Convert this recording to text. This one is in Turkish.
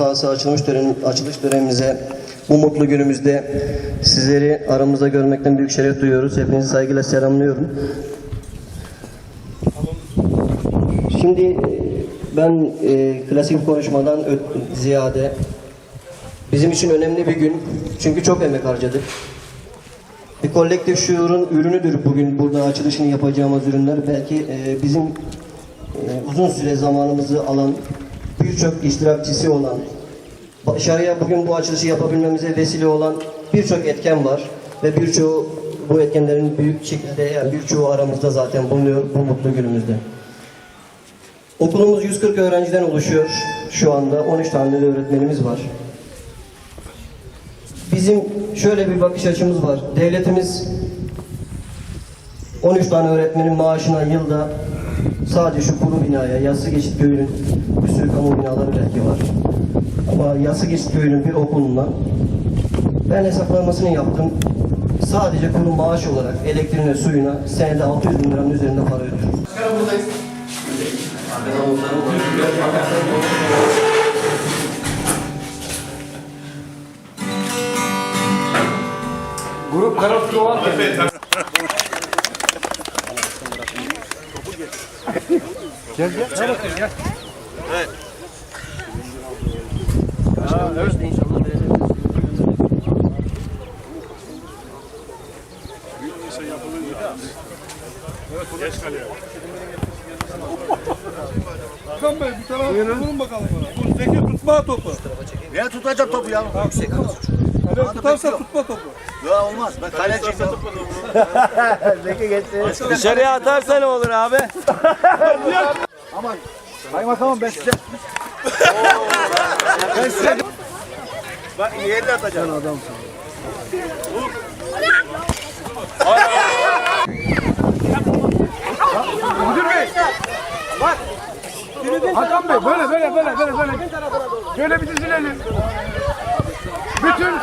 sahası açılmış tören, açılış törenimize bu mutlu günümüzde sizleri aramızda görmekten büyük şeref duyuyoruz. Hepinizi saygıyla selamlıyorum. Şimdi e, ben e, klasik konuşmadan ziyade bizim için önemli bir gün. Çünkü çok emek harcadık. Bir kolektif şuurun ürünüdür bugün burada açılışını yapacağımız ürünler. Belki e, bizim e, uzun süre zamanımızı alan, birçok iştirakçisi olan, başarıya bugün bu açılışı yapabilmemize vesile olan birçok etken var. Ve birçoğu bu etkenlerin büyük şekilde yani birçoğu aramızda zaten bulunuyor bu mutlu günümüzde. Okulumuz 140 öğrenciden oluşuyor şu anda. 13 tane de öğretmenimiz var. Bizim şöyle bir bakış açımız var. Devletimiz 13 tane öğretmenin maaşına yılda sadece şu kuru binaya, Yassı Geçit Köyü'nün bir sürü kamu binaları belki var. Ama Yassı Geçit Köyü'nün bir okuluna ben hesaplamasını yaptım. Sadece kuru maaş olarak elektriğine, suyuna senede 600 bin liranın üzerinde para ödüyorum. Grup Karot Kovarken. Gel gel. Gel bakayım gel. Ha, evet. inşallah vereceğiz. Hakan Bey bir tarafa vurun bakalım bana. Bu Zeki tutma topu. Ya tutacak topu ya. Kale tutarsa tutma topu. Ya olmaz. Ben kaleciyim ya. Dışarıya atarsa ne olur abi? Kaymakamım ben size. ben size. Bak yerde atacağım. adamsın. Hakan Bey böyle böyle böyle böyle böyle. Şöyle bir dizilelim. Bütün